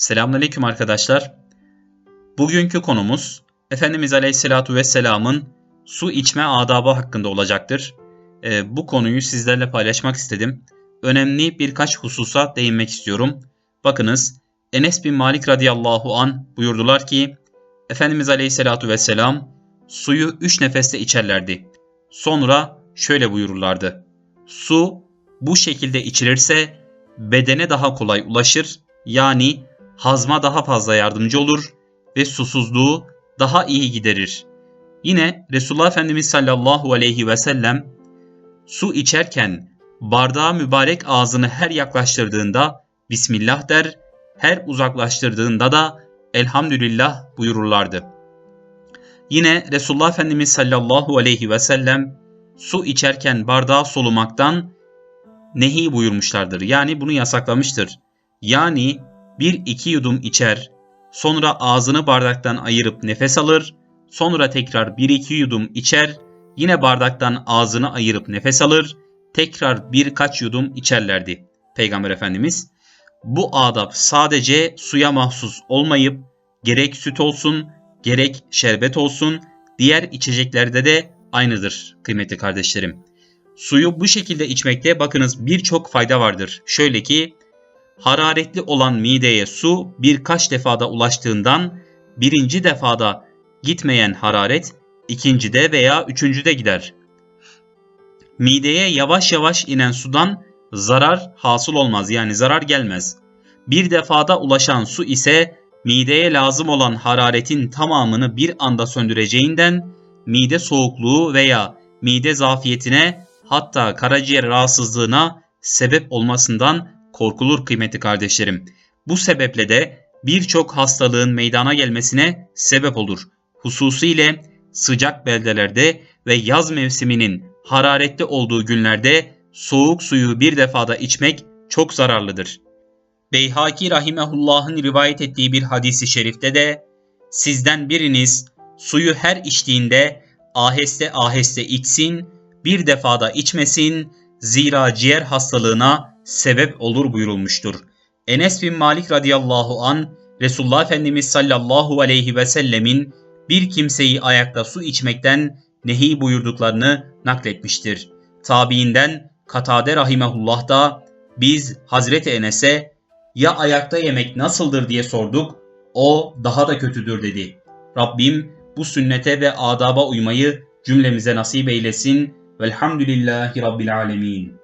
Selamünaleyküm arkadaşlar. Bugünkü konumuz Efendimiz Aleyhisselatu Vesselam'ın su içme adabı hakkında olacaktır. Ee, bu konuyu sizlerle paylaşmak istedim. Önemli birkaç hususa değinmek istiyorum. Bakınız Enes bin Malik radıyallahu an buyurdular ki Efendimiz Aleyhisselatu Vesselam suyu üç nefeste içerlerdi. Sonra şöyle buyururlardı. Su bu şekilde içilirse bedene daha kolay ulaşır yani hazma daha fazla yardımcı olur ve susuzluğu daha iyi giderir. Yine Resulullah Efendimiz sallallahu aleyhi ve sellem su içerken bardağa mübarek ağzını her yaklaştırdığında Bismillah der, her uzaklaştırdığında da Elhamdülillah buyururlardı. Yine Resulullah Efendimiz sallallahu aleyhi ve sellem su içerken bardağı solumaktan nehi buyurmuşlardır. Yani bunu yasaklamıştır. Yani bir iki yudum içer, sonra ağzını bardaktan ayırıp nefes alır, sonra tekrar bir iki yudum içer, yine bardaktan ağzını ayırıp nefes alır, tekrar birkaç yudum içerlerdi Peygamber Efendimiz. Bu adab sadece suya mahsus olmayıp gerek süt olsun, gerek şerbet olsun, diğer içeceklerde de aynıdır kıymetli kardeşlerim. Suyu bu şekilde içmekte bakınız birçok fayda vardır. Şöyle ki hararetli olan mideye su birkaç defada ulaştığından birinci defada gitmeyen hararet ikincide veya üçüncüde gider. Mideye yavaş yavaş inen sudan zarar hasıl olmaz yani zarar gelmez. Bir defada ulaşan su ise mideye lazım olan hararetin tamamını bir anda söndüreceğinden mide soğukluğu veya mide zafiyetine hatta karaciğer rahatsızlığına sebep olmasından korkulur kıymetli kardeşlerim. Bu sebeple de birçok hastalığın meydana gelmesine sebep olur. Hususiyle sıcak beldelerde ve yaz mevsiminin hararetli olduğu günlerde soğuk suyu bir defada içmek çok zararlıdır. Beyhaki Rahimehullah'ın rivayet ettiği bir hadisi şerifte de sizden biriniz suyu her içtiğinde aheste aheste içsin, bir defada içmesin, zira ciğer hastalığına sebep olur buyurulmuştur. Enes bin Malik radıyallahu an Resulullah Efendimiz sallallahu aleyhi ve sellemin bir kimseyi ayakta su içmekten nehi buyurduklarını nakletmiştir. Tabiinden Katade rahimehullah da biz Hazreti Enes'e ya ayakta yemek nasıldır diye sorduk. O daha da kötüdür dedi. Rabbim bu sünnete ve adaba uymayı cümlemize nasip eylesin. Velhamdülillahi Rabbil alemin.